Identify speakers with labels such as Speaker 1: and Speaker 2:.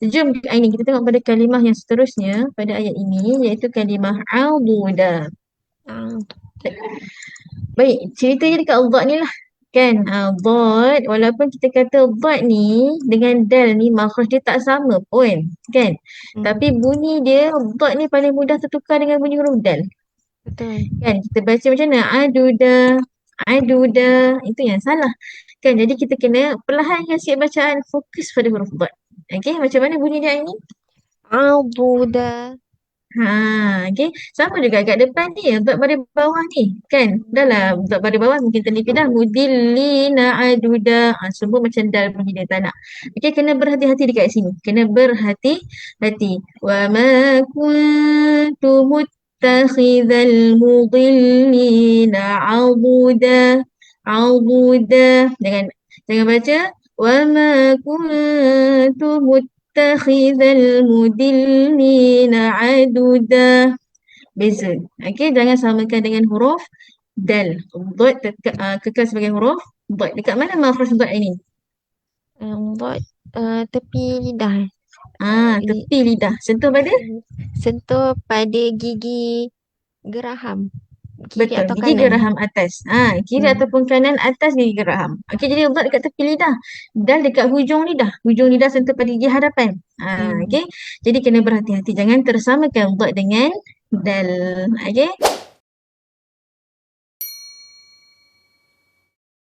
Speaker 1: Jom ini kita tengok pada kalimah yang seterusnya pada ayat ini iaitu kalimah abuda.
Speaker 2: Ah,
Speaker 1: Baik, ceritanya dekat dhat ni lah. Kan, uh, dhat, walaupun kita kata dhat ni dengan dal ni makhraj dia tak sama pun. Kan?
Speaker 2: hmm,
Speaker 1: Tapi bunyi dia, dhat ni paling mudah tertukar dengan bunyi huruf dal.
Speaker 2: betul.
Speaker 1: Kan, kita baca macam mana? Aduda, aduda. Itu yang salah. Kan, jadi kita kena perlahankan sikit bacaan, fokus pada huruf dhat. Okey, macam mana bunyi dia ini?
Speaker 2: Abuda.
Speaker 1: Ha, okey. Sama juga kat depan ni, dot pada bawah ni. Kan? Dah lah, dot pada bawah mungkin terlipis dah. Mudillina aduda. Ha, semua macam dal bunyi dia tak nak. Okey, kena berhati-hati dekat sini. Kena berhati-hati. Wa ma kuntu muttakhidhal mudillina aduda. Aduda. Jangan, jangan baca. Kuntu muttakhidhal muttakhidhal mudillina aduda. Beza. Okey, jangan samakan dengan huruf dal. Dot uh, kekal sebagai huruf dot. Dekat mana makhraj dot ini?
Speaker 2: Um, buat uh, tepi lidah.
Speaker 1: Ah, tepi lidah. Sentuh pada?
Speaker 2: Sentuh pada gigi geraham. Kiri
Speaker 1: Betul,
Speaker 2: atau
Speaker 1: gigi
Speaker 2: kanan.
Speaker 1: geraham atas. Ha, kiri
Speaker 2: Hmm.
Speaker 1: ataupun kanan atas gigi geraham. Okey, jadi dot dekat tepi lidah. Dal dekat hujung lidah. Hujung lidah sentuh pada gigi hadapan. Ha,
Speaker 2: Hmm.
Speaker 1: okey. Jadi kena berhati-hati. Jangan tersamakan dot dengan dal. Okey.